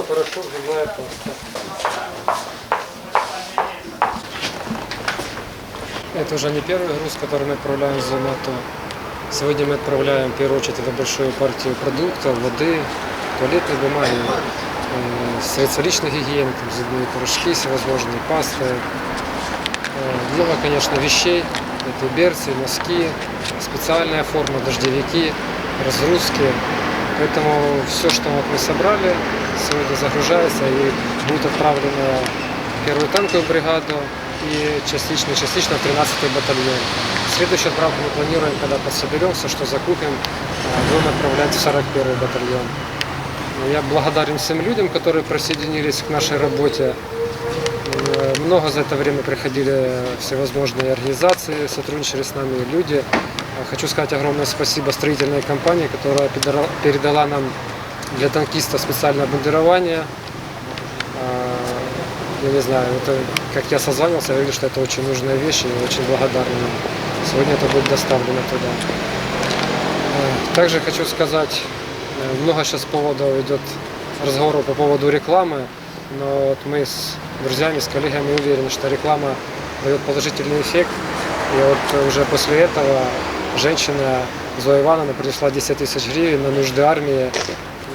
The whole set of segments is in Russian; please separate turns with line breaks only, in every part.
Сила, порошок, зубная паста. Это уже не первый груз, который мы отправляем в зону. Сегодня мы отправляем в первую очередь это большую партию продуктов, воды, туалетной бумаги, э, средства личной гигиены, там, зубные порошки всевозможные, пасты. Э, Много, конечно, вещей. Это берцы, носки, специальная форма, дождевики, разгрузки. Поэтому все, что вот мы собрали, сегодня загружается и будет отправлено первую танковую бригаду и частично, частично в 13-й батальон. Следующую отправку мы планируем, когда подсоберемся, что закупим, э, будем отправлять в 41-й батальон. Я благодарен всем людям, которые присоединились к нашей работе. Много за это время приходили всевозможные организации, сотрудничали с нами люди. Хочу сказать огромное спасибо строительной компании, которая передала нам для танкистов специальное обмундирование. А, Я не знаю, это, как я созванивался, я видел, что это очень нужная вещь и очень благодарен. Сегодня это будет доставлено туда. Э, Также хочу сказать, э, много сейчас поводов идет разговоров по поводу рекламы, но вот мы с друзьями, с коллегами уверены, что реклама дает положительный эффект. И вот уже после этого женщина Зоя Ивановна принесла 10 тысяч гривен на нужды армии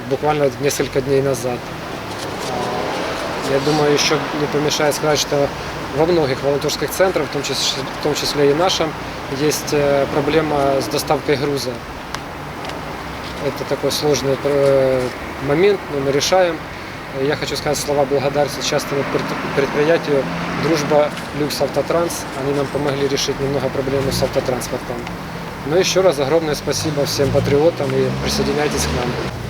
буквально несколько дней назад. Я думаю, еще не помешает сказать, что во многих волонтерских центрах, в том числе, в том числе и нашем, есть э, проблема с доставкой груза. Это такой сложный э, момент, но мы решаем. Я хочу сказать слова благодарности частному пред- предприятию «Дружба Люкс Автотранс». Они нам помогли решить немного проблемы с автотранспортом. Но еще раз огромное спасибо всем патриотам и присоединяйтесь к нам.